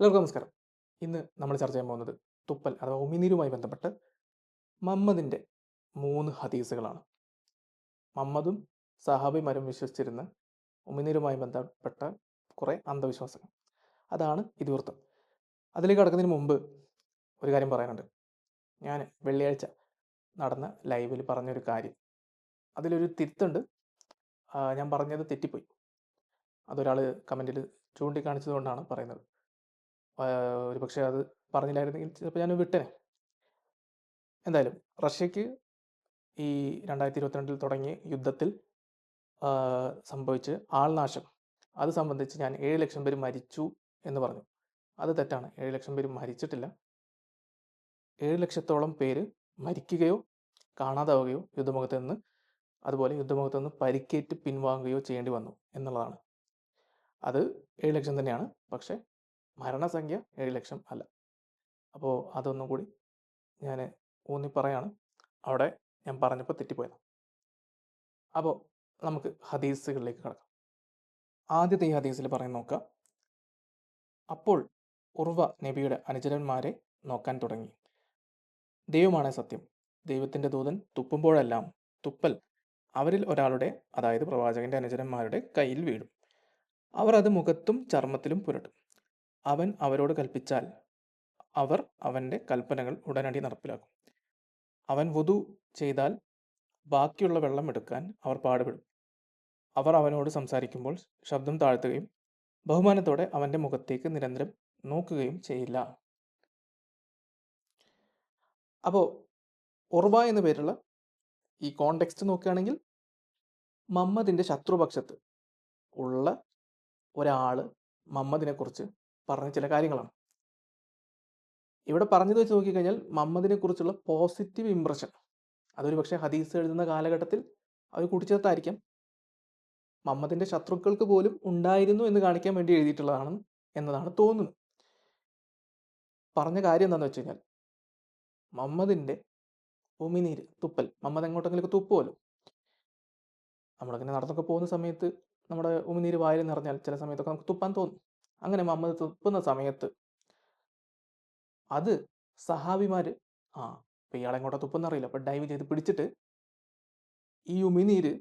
എല്ലാവർക്കും നമസ്കാരം. ഇന്ന് നമ്മൾ ചർച്ച ചെയ്യാൻ പോകുന്നത് തുപ്പൽ അഥവാ ഉമിനീരുമായി ബന്ധപ്പെട്ട് മമ്മദിന്റെ മൂന്ന് ഹദീസുകളാണ്. മമ്മദും സഹാബിമാരും വിശ്വസിച്ചിരുന്ന ഉമിനീരുമായി ബന്ധപ്പെട്ട കുറേ അന്ധവിശ്വാസങ്ങൾ. അതാണ് ഇതിവൃത്തം. അതിലേക്ക് കടക്കുന്നതിന് മുമ്പ് ഒരു കാര്യം പറയാനുണ്ട്. ഞാൻ വെള്ളിയാഴ്ച നടന്ന ലൈവിൽ പറഞ്ഞൊരു കാര്യം. അതിലൊരു തിരുത്തുണ്ട്. ഞാൻ പറഞ്ഞത് തെറ്റിപ്പോയി. അതൊരാൾ കമന്റിൽ ചൂണ്ടിക്കാണിച്ചതുകൊണ്ടാണ് പറയുന്നത്. ഒരു പക്ഷേ അത് പറഞ്ഞില്ലായിരുന്നെങ്കിൽ ചിലപ്പോൾ ഞാൻ വിട്ടനെ. എന്തായാലും റഷ്യക്ക് ഈ രണ്ടായിരത്തി ഇരുപത്തിരണ്ടിൽ തുടങ്ങിയ യുദ്ധത്തിൽ സംഭവിച്ച് ആൾനാശം. അത് സംബന്ധിച്ച് ഞാൻ ഏഴ് ലക്ഷം പേര് മരിച്ചു എന്ന് പറഞ്ഞു. അത് തെറ്റാണ്. ഏഴ് ലക്ഷം പേര് മരിച്ചിട്ടില്ല. ഏഴ് ലക്ഷത്തോളം പേര് മരിക്കുകയോ കാണാതാവുകയോ യുദ്ധമുഖത്ത് നിന്ന് അതുപോലെ യുദ്ധമുഖത്ത് നിന്ന് പരിക്കേറ്റ് പിൻവാങ്ങുകയോ ചെയ്യേണ്ടി വന്നു എന്നുള്ളതാണ്. അത് ഏഴ് ലക്ഷം തന്നെയാണ്. പക്ഷേ മരണസംഖ്യ ഏഴ് ലക്ഷം അല്ല. അപ്പോൾ അതൊന്നും കൂടി ഞാൻ ഊന്നി പറയാണ്. അവിടെ ഞാൻ പറഞ്ഞപ്പോൾ തെറ്റിപ്പോയത്. അപ്പോൾ നമുക്ക് ഹദീസുകളിലേക്ക് കടക്കാം. ആദ്യത്തെ ഈ ഹദീസിൽ പറയുന്ന നോക്കാം അപ്പോൾ ഉർവ നബിയുടെ അനുചരന്മാരെ നോക്കാൻ തുടങ്ങി. ദൈവമാണ് സത്യം. ദൈവത്തിന്റെ ദൂതൻ തുപ്പുമ്പോഴെല്ലാം തുപ്പൽ അവരിൽ ഒരാളുടെ അതായത് പ്രവാചകന്റെ അനുചരന്മാരുടെ കയ്യിൽ വീഴും. അവർ അത് മുഖത്തും ചർമ്മത്തിലും പുരട്ടും. അവൻ അവരോട് കൽപ്പിച്ചാൽ അവർ അവന്റെ കൽപ്പനകൾ ഉടനടി നടപ്പിലാക്കും. അവൻ വധു ചെയ്താൽ ബാക്കിയുള്ള വെള്ളം എടുക്കാൻ അവർ പാടുപെടും. അവർ അവനോട് സംസാരിക്കുമ്പോൾ ശബ്ദം താഴ്ത്തുകയും ബഹുമാനത്തോടെ അവന്റെ മുഖത്തേക്ക് നിരന്തരം നോക്കുകയും ചെയ്യില്ല. അപ്പോൾ ഉർവ എന്ന പേരുള്ള ഈ കോണ്ടെക്സ്റ്റ് നോക്കുകയാണെങ്കിൽ മമ്മദിന്റെ ശത്രുപക്ഷത്ത് ഉള്ള ഒരാൾ മമ്മദിനെ കുറിച്ച് പറഞ്ഞ ചില കാര്യങ്ങളാണ്. ഇവിടെ പറഞ്ഞത് വെച്ച് നോക്കിക്കഴിഞ്ഞാൽ മമ്മദിനെ കുറിച്ചുള്ള പോസിറ്റീവ് ഇംപ്രഷൻ അതൊരു പക്ഷേ ഹദീസ് എഴുതുന്ന കാലഘട്ടത്തിൽ അവർ കൂട്ടിച്ചേർത്തായിരിക്കാം മമ്മദിന്റെ ശത്രുക്കൾക്ക് പോലും ഉണ്ടായിരുന്നു എന്ന് കാണിക്കാൻ വേണ്ടി എഴുതിയിട്ടുള്ളതാണ് എന്നതാണ് തോന്നുന്നത്. പറഞ്ഞ കാര്യം എന്താണെന്ന് വെച്ച് കഴിഞ്ഞാൽ മമ്മദിന്റെ ഉമിനീര് തുപ്പൽ മമ്മദ് എങ്ങോട്ടെങ്കിലും തുപ്പുമല്ലോ നമ്മളിങ്ങനെ നടന്നൊക്കെ പോകുന്ന സമയത്ത് നമ്മുടെ ഉമിനീര് വായിൽ നിറഞ്ഞാൽ ചില സമയത്തൊക്കെ നമുക്ക് തുപ്പാൻ തോന്നും. അങ്ങനെ മുഹമ്മദ് തുപ്പുന്ന സമയത്ത് അത് സഹാബിമാര് ആ ഇപ്പൊ ഇയാളെ എങ്ങോട്ടാ തുപ്പെന്ന് അറിയില്ല. അപ്പൊ ഡൈവ് ചെയ്ത് പിടിച്ചിട്ട് ഈ ഉമിനീര്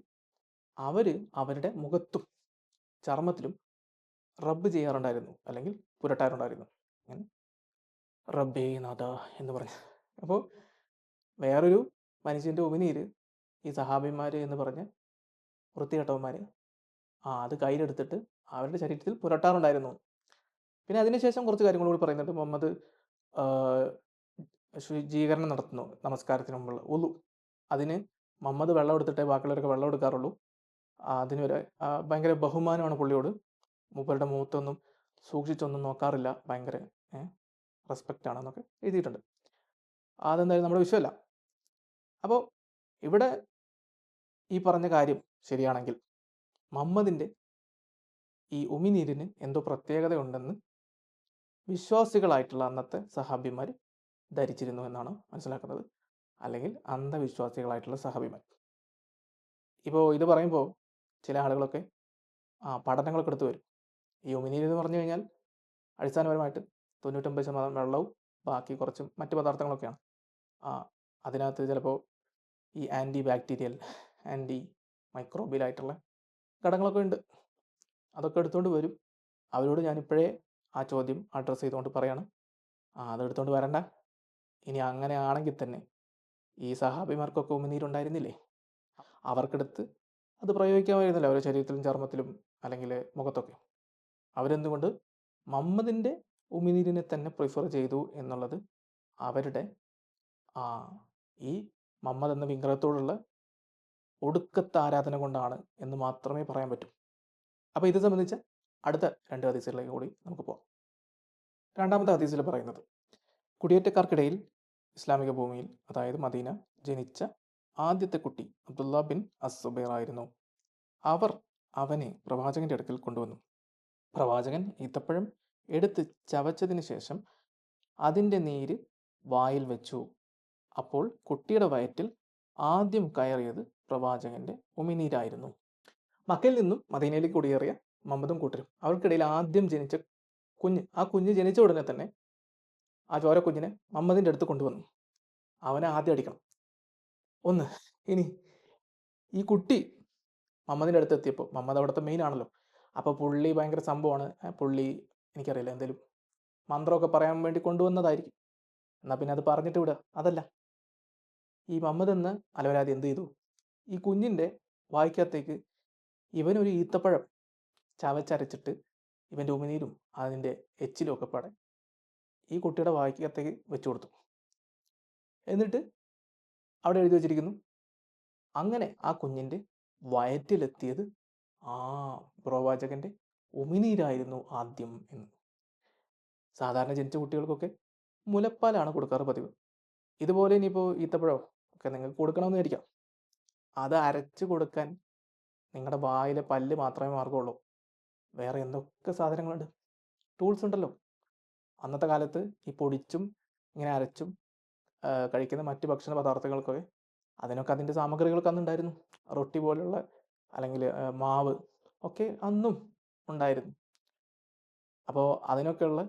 അവർ അവരുടെ മുഖത്തും ചർമ്മത്തിലും റബ്ബ് ചെയ്യാറുണ്ടായിരുന്നു. അല്ലെങ്കിൽ പുരട്ടാറുണ്ടായിരുന്നു. റബ്ബേ നാഥ എന്ന് പറഞ്ഞു. അപ്പോൾ വേറൊരു മനുഷ്യന്റെ ഉമിനീര് ഈ സഹാബിമാര് എന്ന് പറഞ്ഞ വൃത്തികെട്ടവന്മാര് ആ അത് കയ്യിലെടുത്തിട്ട് അവരുടെ ശരീരത്തിൽ പുരട്ടാറുണ്ടായിരുന്നു. പിന്നെ അതിനുശേഷം കുറച്ച് കാര്യങ്ങൾ കൂടി പറയുന്നുണ്ട്. മുഹമ്മദ് ശുചീകരണം നടത്തുന്നു നമസ്കാരത്തിന് മുമ്പുള്ള. ഉളു അതിന് മുഹമ്മദ് വെള്ളം എടുത്തിട്ടേ ബാക്കിയുള്ളവരൊക്കെ വെള്ളം എടുക്കാറുള്ളൂ. ആ, ഭയങ്കര ബഹുമാനമാണ് പുള്ളിയോട്. മൂപ്പരുടെ മുഖത്തൊന്നും സൂക്ഷിച്ചൊന്നും നോക്കാറില്ല. ഭയങ്കര റെസ്പെക്റ്റ് ആണെന്നൊക്കെ എഴുതിയിട്ടുണ്ട്. അതെന്തായാലും നമ്മുടെ വിഷയമല്ല. അപ്പോൾ ഇവിടെ ഈ പറഞ്ഞ കാര്യം ശരിയാണെങ്കിൽ മുഹമ്മദിന്റെ ഈ ഉമിനീരിന് എന്തോ പ്രത്യേകതയുണ്ടെന്ന് വിശ്വാസികളായിട്ടുള്ള അന്നത്തെ സഹാബിമാർ ധരിച്ചിരുന്നു എന്നാണ് മനസ്സിലാക്കുന്നത്. അല്ലെങ്കിൽ അന്ധവിശ്വാസികളായിട്ടുള്ള സഹാബിമാർ ഇപ്പോൾ ഇത് പറയുമ്പോൾ ചില ആളുകളൊക്കെ ആ പഠനങ്ങളൊക്കെ എടുത്തു വരും. ഈ ഉമിനീര് എന്ന് പറഞ്ഞു കഴിഞ്ഞാൽ അടിസ്ഥാനപരമായിട്ട് തൊണ്ണൂറ്റൊമ്പത് ശതമാനം വെള്ളവും ബാക്കി കുറച്ചും മറ്റ് പദാർത്ഥങ്ങളൊക്കെയാണ്. ആ അതിനകത്ത് ചിലപ്പോൾ ഈ ആന്റി ബാക്ടീരിയൽ ആന്റി മൈക്രോബിയലായിട്ടുള്ള ഘടകങ്ങളൊക്കെ ഉണ്ട്. അതൊക്കെ എടുത്തുകൊണ്ട് വരും. അവരോട് ഞാനിപ്പോഴേ ആ ചോദ്യം അഡ്രസ്സ് ചെയ്തുകൊണ്ട് പറയാണ്. ആ അതെടുത്തുകൊണ്ട് വരണ്ട. ഇനി അങ്ങനെ ആണെങ്കിൽ തന്നെ ഈ സഹാബിമാർക്കൊക്കെ ഉമിനീരുണ്ടായിരുന്നില്ലേ അവർക്കെടുത്ത് അത് പ്രയോഗിക്കാമായിരുന്നില്ല അവരുടെ ശരീരത്തിലും ചർമ്മത്തിലും അല്ലെങ്കിൽ മുഖത്തൊക്കെ? അവരെന്തുകൊണ്ട് മമ്മദിന്റെ ഉമിനീരിനെ തന്നെ പ്രിഫർ ചെയ്തു എന്നുള്ളത് അവരുടെ ആ ഈ മമ്മദ് എന്ന വിഗ്രഹത്തോടുള്ള ഒടുക്കത്തെ ആരാധന കൊണ്ടാണ് എന്ന് മാത്രമേ പറയാൻ പറ്റൂ. അപ്പോൾ ഇത് സംബന്ധിച്ച അടുത്ത രണ്ട് ഹദീസുകളിലേക്ക് കൂടി നമുക്ക് പോകാം. രണ്ടാമത്തെ ഹദീസിൽ പറയുന്നത് കുടിയേറ്റക്കാർക്കിടയിൽ ഇസ്ലാമിക ഭൂമിയിൽ അതായത് മദീന ജനിച്ച ആദ്യത്തെ കുട്ടി അബ്ദുല്ല ബിൻ അസുബൈർ ആയിരുന്നു. അവർ അവനെ പ്രവാചകന്റെ അടുക്കൽ കൊണ്ടുവന്നു. പ്രവാചകൻ ഈത്തപ്പഴം എടുത്ത് ചവച്ചതിന് ശേഷം അതിന്റെ നീര് വായിൽ വെച്ചു. അപ്പോൾ കുട്ടിയുടെ വയറ്റിൽ ആദ്യം കയറിയത് പ്രവാചകന്റെ ഉമിനീരായിരുന്നു. മക്കയിൽ നിന്നും മദീനയിലേക്ക് കുടിയേറിയ മമ്മദും കൂട്ടരും. അവർക്കിടയിൽ ആദ്യം ജനിച്ച കുഞ്ഞ് ആ കുഞ്ഞ് ജനിച്ച ഉടനെ തന്നെ ആ ചോര കുഞ്ഞിനെ മമ്മദിന്റെ അടുത്ത് കൊണ്ടുവന്നു. അവനെ ആദ്യം അടിക്കണം. ഒന്ന് ഇനി ഈ കുട്ടി മമ്മദിന്റെ അടുത്ത് എത്തിയപ്പോൾ മമ്മദ് അവിടുത്തെ മെയിൻ ആണല്ലോ. അപ്പോൾ പുള്ളി ഭയങ്കര സംഭവമാണ്. പുള്ളി എനിക്കറിയില്ല എന്തെങ്കിലും മന്ത്രമൊക്കെ പറയാൻ വേണ്ടി കൊണ്ടുവന്നതായിരിക്കും. എന്നാൽ പിന്നെ അത് പറഞ്ഞിട്ട് വിടുക. അതല്ല. ഈ മമ്മദ് എന്ന് അലവരാതി എന്ത് ചെയ്തു? ഈ കുഞ്ഞിന്റെ വായിക്കകത്തേക്ക് ഇവനൊരു ഈത്തപ്പഴം ചവച്ചരച്ചിട്ട് ഇവന്റെ ഉമിനീരും അതിന്റെ എച്ചിലും ഒക്കെ പാടെ ഈ കുട്ടിയുടെ വായിക്കകത്തേക്ക് വെച്ചു കൊടുത്തു. എന്നിട്ട് അവിടെ എഴുതി വച്ചിരിക്കുന്നു അങ്ങനെ ആ കുഞ്ഞിന്റെ വയറ്റിലെത്തിയത് ആ പ്രവാചകന്റെ ഉമിനീരായിരുന്നു ആദ്യം എന്ന്. സാധാരണ ജനിച്ച കുട്ടികൾക്കൊക്കെ മുലപ്പാലാണ് കൊടുക്കാറ് പതിവ്. ഇതുപോലെ ഇനിയിപ്പോൾ ഈത്തപ്പഴോ ഒക്കെ നിങ്ങൾക്ക് കൊടുക്കണമെന്ന് വിചാരിക്കാം അത് അരച്ച് കൊടുക്കാൻ നിങ്ങളുടെ വായിലെ പല്ല് മാത്രമേ മാർഗമുള്ളൂ. വേറെ എന്തൊക്കെ സാധനങ്ങളുണ്ട്? ടൂൾസ് ഉണ്ടല്ലോ. അന്നത്തെ കാലത്ത് ഈ പൊടിച്ചും ഇങ്ങനെ അരച്ചും കഴിക്കുന്ന മറ്റ് ഭക്ഷണ പദാർത്ഥങ്ങൾക്കൊക്കെ അതിനൊക്കെ അതിന്റെ സാമഗ്രികളൊക്കെ അന്നുണ്ടായിരുന്നു റൊട്ടി പോലുള്ള അല്ലെങ്കിൽ മാവ് ഒക്കെ അന്നും ഉണ്ടായിരുന്നു. അപ്പോൾ അതിനൊക്കെയുള്ള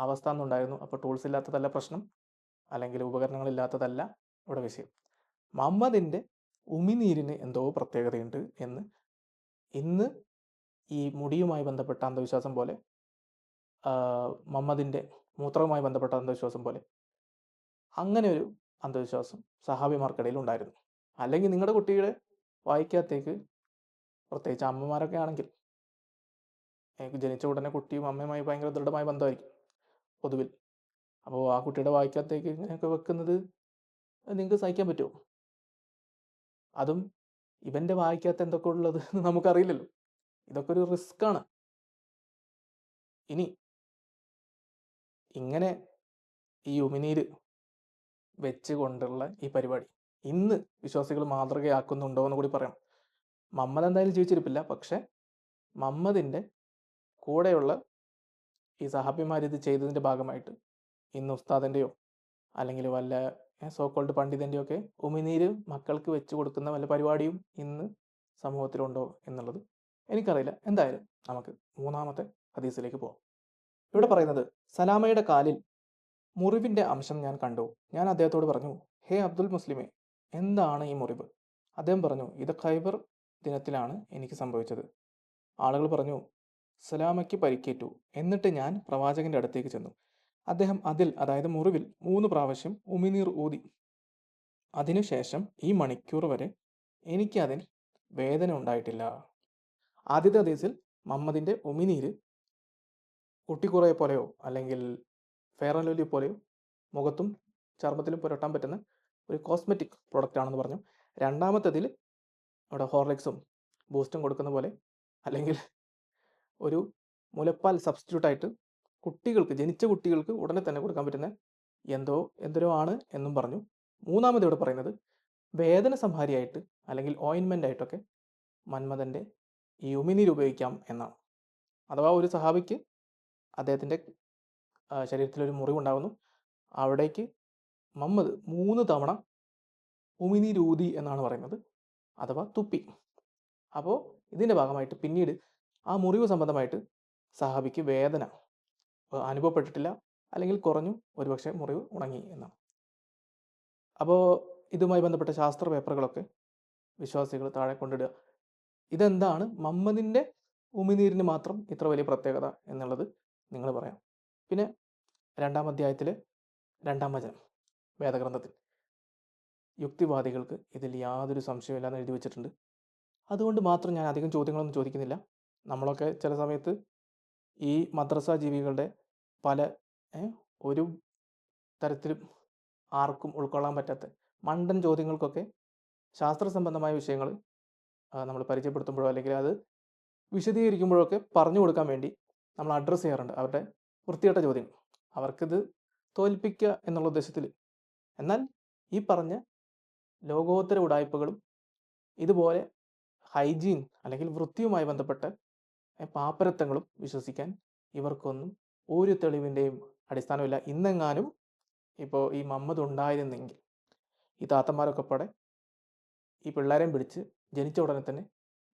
അവസ്ഥ അന്നുണ്ടായിരുന്നു അപ്പോൾ ടൂൾസ് ഇല്ലാത്തതല്ല പ്രശ്നം. അല്ലെങ്കിൽ ഉപകരണങ്ങളില്ലാത്തതല്ല ഇവിടെ വിഷയം. മുഹമ്മദിന്റെ ഉമിനീരിന് എന്തോ പ്രത്യേകതയുണ്ട് എന്ന് ഇന്ന് ഈ മുടിയുമായി ബന്ധപ്പെട്ട അന്ധവിശ്വാസം പോലെ മമ്മദിന്റെ മൂത്രവുമായി ബന്ധപ്പെട്ട അന്ധവിശ്വാസം പോലെ അങ്ങനെ ഒരു അന്ധവിശ്വാസം സഹാബിമാർക്കിടയിൽ ഉണ്ടായിരുന്നു. അല്ലെങ്കിൽ നിങ്ങളുടെ കുട്ടിയുടെ വായിക്കകത്തേക്ക് പ്രത്യേകിച്ച് അമ്മമാരൊക്കെ ആണെങ്കിൽ എനിക്ക് ജനിച്ച ഉടനെ കുട്ടിയും അമ്മയുമായി ഭയങ്കര ദൃഢമായ ബന്ധമായിരിക്കും പൊതുവിൽ. അപ്പോൾ ആ കുട്ടിയുടെ വായിക്കകത്തേക്ക് ഇങ്ങനെയൊക്കെ വെക്കുന്നത് നിങ്ങൾക്ക് സഹിക്കാൻ പറ്റുമോ? അതും ഇവന്റെ വായിക്കകത്ത് എന്തൊക്കെ ഉള്ളത് നമുക്കറിയില്ലല്ലോ. ഇതൊക്കെ ഒരു റിസ്ക് ആണ് ഇനി ഇങ്ങനെ ഈ ഉമിനീര് വെച്ച് കൊണ്ടുള്ള ഈ പരിപാടി ഇന്ന് വിശ്വാസികൾ മാതൃകയാക്കുന്നുണ്ടോ എന്ന് കൂടി പറയാം. മമ്മദ് എന്തായാലും ജീവിച്ചിരിപ്പില്ല. പക്ഷെ മമ്മദിന്റെ കൂടെയുള്ള ഈ സഹാബിമാർ ഇത് ചെയ്തതിന്റെ ഭാഗമായിട്ട് ഇന്ന് ഉസ്താദിന്റെയോ അല്ലെങ്കിൽ വല്ല സോക്കോൾഡ് പണ്ഡിതന്റെയോ ഒക്കെ ഉമിനീര് മക്കൾക്ക് വെച്ച് കൊടുക്കുന്ന വല്ല പരിപാടിയും ഇന്ന് സമൂഹത്തിലുണ്ടോ എന്നുള്ളത് എനിക്കറിയില്ല. എന്തായാലും നമുക്ക് മൂന്നാമത്തെ ഹദീസിലേക്ക് പോകാം ഇവിടെ പറയുന്നത് സലാമയുടെ കാലിൽ മുറിവിന്റെ അംശം ഞാൻ കണ്ടു. ഞാൻ അദ്ദേഹത്തോട് പറഞ്ഞു ഹേ അബ്ദുൽ മുസ്ലിമെ എന്താണ് ഈ മുറിവ്? അദ്ദേഹം പറഞ്ഞു ഇത് ഖൈബർ ദിനത്തിലാണ് എനിക്ക് സംഭവിച്ചത്. ആളുകൾ പറഞ്ഞു സലാമയ്ക്ക് പരിക്കേറ്റു. എന്നിട്ട് ഞാൻ പ്രവാചകന്റെ അടുത്തേക്ക് ചെന്നു. അദ്ദേഹം അതിൽ അതായത് മുറിവിൽ മൂന്ന് പ്രാവശ്യം ഉമിനീർ ഊതി. അതിനുശേഷം ഈ മണിക്കൂർ വരെ എനിക്ക് അതിൽ വേദന ഉണ്ടായിട്ടില്ല. ആദ്യത്തെ ഹദീസിൽ മമ്മദിന്റെ ഉമിനീര് കുട്ടിക്കുറയെ പോലെയോ അല്ലെങ്കിൽ ഫെയർ ആൻഡ് ലവ്ലി പോലെയോ മുഖത്തും ചർമ്മത്തിലും പുരട്ടാൻ പറ്റുന്ന ഒരു കോസ്മെറ്റിക് പ്രോഡക്റ്റ് ആണെന്ന് പറഞ്ഞു. രണ്ടാമത്തതിൽ അവിടെ ഹോർലിക്സും ബൂസ്റ്റും കൊടുക്കുന്ന പോലെ അല്ലെങ്കിൽ ഒരു മുലപ്പാൽ സബ്സ്റ്റിറ്റ്യൂട്ടായിട്ട് കുട്ടികൾക്ക് ജനിച്ച കുട്ടികൾക്ക് ഉടനെ തന്നെ കൊടുക്കാൻ പറ്റുന്ന എന്തോ എന്തോ ആണ് എന്നും പറഞ്ഞു. മൂന്നാമത് ഇവിടെ പറയുന്നത് വേദന സംഹാരിയായിട്ട് അല്ലെങ്കിൽ ഓയിൻമെന്റ് ആയിട്ടൊക്കെ മന്മഥന്റെ ഈ ഉപയോഗിക്കാം എന്നാണ്. അഥവാ ഒരു സഹാബിക്ക് അദ്ദേഹത്തിന്റെ ശരീരത്തിലൊരു മുറിവുണ്ടാകുന്നു അവിടേക്ക് മമ്മദ് മൂന്ന് തവണ ഉമിനീരൂതി എന്നാണ് പറയുന്നത്. അഥവാ തുപ്പി. അപ്പോൾ ഇതിന്റെ ഭാഗമായിട്ട് പിന്നീട് ആ മുറിവ് സംബന്ധമായിട്ട് സഹാബിക്ക് വേദന അനുഭവപ്പെട്ടിട്ടില്ല അല്ലെങ്കിൽ കുറഞ്ഞു ഒരുപക്ഷെ മുറിവ് ഉണങ്ങി എന്നാണ്. അപ്പോൾ ഇതുമായി ബന്ധപ്പെട്ട ശാസ്ത്ര പേപ്പറുകളൊക്കെ വിശ്വാസികൾ താഴെ കൊണ്ടിടുക. ഇതെന്താണ്? മമ്മദിന്റെ ഉമിനീരിന് മാത്രം ഇത്ര വലിയ പ്രത്യേകത എന്നുള്ളത് നിങ്ങൾ പറയാം. പിന്നെ രണ്ടാം അധ്യായത്തിലെ രണ്ടാം വചനം വേദഗ്രന്ഥത്തിൽ. യുക്തിവാദികൾക്ക് ഇതിൽ യാതൊരു സംശയമില്ലാന്ന് എഴുതി വെച്ചിട്ടുണ്ട്. അതുകൊണ്ട് മാത്രം ഞാൻ അധികം ചോദ്യങ്ങളൊന്നും ചോദിക്കുന്നില്ല. നമ്മളൊക്കെ ചില സമയത്ത് ഈ മദ്രസ ജീവികളുടെ പല ഒരു തരത്തിലും ആർക്കും ഉൾക്കൊള്ളാൻ പറ്റാത്ത മണ്ടൻ ചോദ്യങ്ങൾക്കൊക്കെ ശാസ്ത്ര സംബന്ധമായ വിഷയങ്ങൾ നമ്മൾ പരിചയപ്പെടുത്തുമ്പോഴോ അല്ലെങ്കിൽ അത് വിശദീകരിക്കുമ്പോഴൊക്കെ പറഞ്ഞു കൊടുക്കാൻ വേണ്ടി നമ്മൾ അഡ്രസ്സ് ചെയ്യാറുണ്ട്. അവരുടെ വൃത്തികെട്ട ചോദ്യങ്ങൾ അവർക്കിത് തോൽപ്പിക്കുക എന്നുള്ള ഉദ്ദേശത്തിൽ. എന്നാൽ ഈ പറഞ്ഞ ലോകോത്തര ഉടായ്പകളും ഇതുപോലെ ഹൈജീൻ അല്ലെങ്കിൽ വൃത്തിയുമായി ബന്ധപ്പെട്ട പാപ്പരത്വങ്ങളും വിശ്വസിക്കാൻ ഇവർക്കൊന്നും ഒരു തെളിവിന്റെയും അടിസ്ഥാനമില്ല. ഇന്നെങ്ങാനും ഇപ്പോൾ ഈ മമ്മദ് ഉണ്ടായിരുന്നെങ്കിൽ ഈ താത്തന്മാരൊക്കെ പാടെ ഈ പിള്ളേരെയും പിടിച്ച് ജനിച്ച ഉടനെ തന്നെ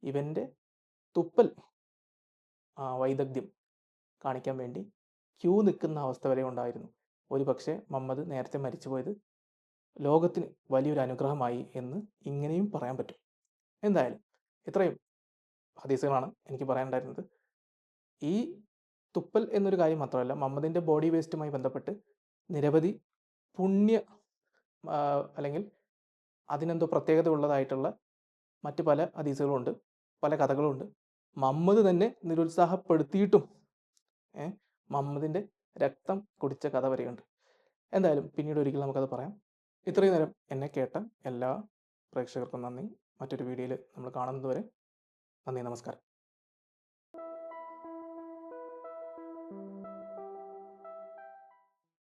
ഇവന്റെ തുപ്പൽ വൈദഗ്ധ്യം കാണിക്കാൻ വേണ്ടി ക്യൂ നിൽക്കുന്ന അവസ്ഥ വരെ ഉണ്ടായിരുന്നു. ഒരു പക്ഷേ മുഹമ്മദ് നേരത്തെ മരിച്ചുപോയത് ലോകത്തിന് വലിയൊരു അനുഗ്രഹമായി എന്ന് ഇങ്ങനെയും പറയാൻ പറ്റും. എന്തായാലും ഇത്രയും ഹദീസുകളാണ് എനിക്ക് പറയാനുണ്ടായിരുന്നത്. ഈ തുപ്പൽ എന്നൊരു കാര്യം മാത്രമല്ല മമ്മദിന്റെ ബോഡി വേസ്റ്റുമായി ബന്ധപ്പെട്ട് നിരവധി പുണ്യ അല്ലെങ്കിൽ അതിനെന്തോ പ്രത്യേകത ഉള്ളതായിട്ടുള്ള മറ്റ് പല ഹദീസുകളുണ്ട് പല കഥകളുണ്ട്. മമ്മദ് തന്നെ നിരുത്സാഹപ്പെടുത്തിയിട്ടും ഏ, മുഹമ്മദിന്റെ രക്തം കുടിച്ച കഥ വരെയുണ്ട്. എന്തായാലും പിന്നീട് ഒരിക്കൽ നമുക്കത് പറയാം. ഇത്രയും നേരം എന്നെ കേട്ട എല്ലാ പ്രേക്ഷകർക്കും നന്ദി. മറ്റൊരു വീഡിയോയിൽ നമ്മൾ കാണുന്നതുവരെ നന്ദി നമസ്കാരം.